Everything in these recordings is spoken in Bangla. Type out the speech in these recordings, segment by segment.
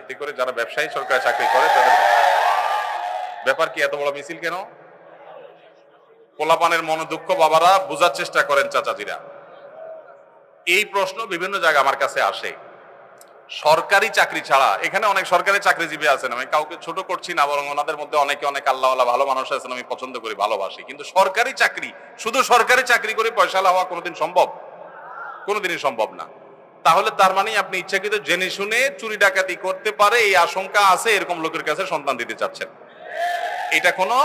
এতে করে যারা ব্যবসায়ী সরকারি চাকরি করে, তাদের ব্যাপার কি এত বড় মিছিল কেন? পোলাপানের মন দুঃখ বাবারা, বোঝার চেষ্টা করেন চাচাজিরা। এই প্রশ্ন বিভিন্ন জায়গায় আমার কাছে আসে। সরকারি চাকরি ছাড়া, এখানে অনেক সরকারি চাকরিজীবী আছেন, আমি কাউকে ছোট করছি না, বরং ওনাদের মধ্যে অনেকে অনেক আল্লাহ ভালো মানুষ আছেন, আমি পছন্দ করি, ভালোবাসি। কিন্তু সরকারি চাকরি, শুধু সরকারি চাকরি করে পয়সা হওয়া কোনোদিন সম্ভব? কোনোদিনই সম্ভব না। তাহলে তার মানে আপনি ইচ্ছাকৃত জেনে শুনে চুরি ডাকাতি করতে পারে, এই আশঙ্কা আছে, এরকম লোকের কাছে সন্তান দিতে চাচ্ছেন। এটা কোনো,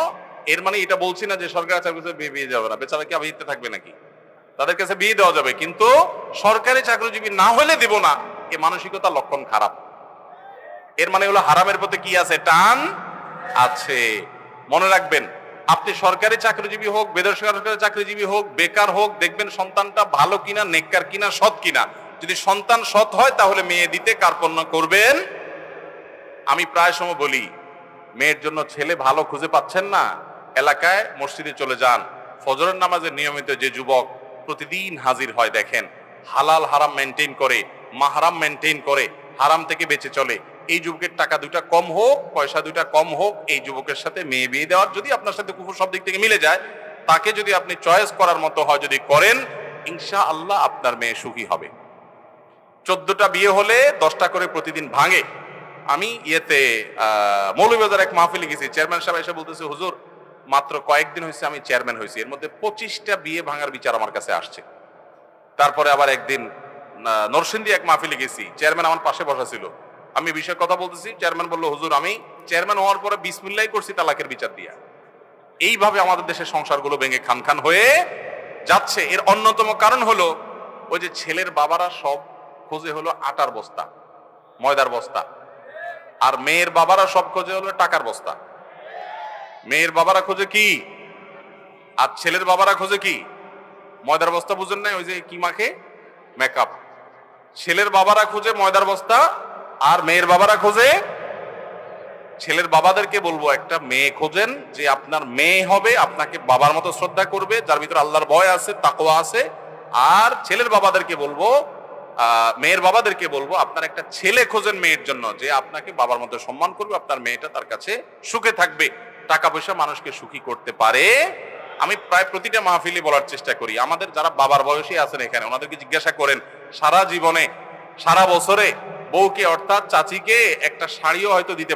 এর মানে এটা বলছি না যে সরকারি বিয়ে যাবে না। বেচারা কি আবার থাকবে নাকি? তাদের কাছে বিয়ে দেওয়া যাবে, কিন্তু সরকারি চাকরিজীবী না হলে দিব না, এ মানসিকতা লক্ষণ খারাপ। এর মানে হলো হারামের প্রতি কি আছে? টান আছে। মনে রাখবেন, আপনি সরকারি চাকরিজীবী হোক বেসরকারি চাকরিজীবী হোক, বেকার হোক, দেখবেন সন্তানটা ভালো কিনা, নেককার কিনা, সৎ কিনা যদি সন্তান সৎ হয়, তাহলে মেয়ে দিতে কার্পণ্য করবেন? আমি প্রায় সময় বলি, মেয়ের জন্য ছেলে ভালো খুঁজে পাচ্ছেন না, এলাকায় মসজিদে চলে যান। ফজরের নামাজে নিয়মিত যে যুবক প্রতিদিন হাজির হয়, দেখেন, হালাল হারাম মেনটেন করে, মাহারাম মেনটেন করে, হারাম থেকে বেঁচে চলে। এই যুবকের টাকা দুইটা কম হোক, পয়সা দুইটা কম হোক, এই যুবকের সাথে মেয়ে বিয়ে দেওয়ার যদি আপনার সাথে কুকুর সব দিক থেকে মিলে যায়, তাকে যদি আপনি চয়েস করার মতো হয়, যদি করেন ইনশা আল্লাহ আপনার মেয়ে সুখী হবে। চোদ্দটা বিয়ে হলে দশটা করে প্রতিদিন ভাঙে। আমি ইয়েতে আহ, মৌলভীবাজার এক মাহফিলে গেছি। চেয়ারম্যান সাহেব এসে বলতেছে হুজুর মাত্র কয়েকদিন হয়েছে আমি চেয়ারম্যান হয়েছি এর মধ্যে পঁচিশটা বিয়ে ভাঙার বিচার আমার কাছে আসছে। তারপরে আবার একদিন আহ, নরসিংদী এক মাহফিলে গেছি। চেয়ারম্যান আমার পাশে বসা ছিল। আমি বিষয়ে কথা বলতেছি। চেয়ারম্যান বলল হুজুর আমি চেয়ারম্যান হওয়ার পরে বিসমিল্লাই করছি তালাকের বিচার দিয়া। এইভাবে আমাদের দেশের সংসারগুলো ভেঙে খান খান হয়ে যাচ্ছে। এর অন্যতম কারণ হলো ওই যে ছেলের বাবারা সব খোঁজে হলো আটার বস্তা, ময়দার বস্তা। আর মেয়ের বাবারা সব খোঁজে হলো টাকার বস্তা। মেয়ের বাবারা খোঁজে কি? আর ছেলের বাবারা খোঁজে কি? ময়দার বস্তা বুঝেন নাই? ওই যে কি মাখে? মেকআপ। ছেলের বাবারা খোঁজে ময়দার বস্তা, আর মেয়ের বাবারা খোঁজে? ছেলের বাবাদেরকে বলব, একটা মেয়ে খোঁজেন যে আপনার মেয়ে হবে, আপনাকে বাবার মতো শ্রদ্ধা করবে, যার ভিতরে আল্লাহর ভয় আছে, তাকওয়া আছে। আর ছেলের বাবাদেরকে বলব মেয়ের বাবাদেরকে বলব, আপনার একটা ছেলে খোঁজেন মেয়ের জন্য, যে আপনাকে বাবার মতো সম্মান করবে, আপনার মেয়েটা তার কাছে সুখে থাকবে। টাকা পয়সা মানুষকে সুখী করতে পারে। আমি প্রায় প্রতিটা মাহফিলে বলার চেষ্টা করি। আমাদের যারা বাবার বয়সী আছেন এখানে, ওনাদেরকে জিজ্ঞাসা করেন, সারা জীবনে, সারা বছরে বউকে অর্থাৎ চাচিকে একটা শাড়িও হয়তো দিতে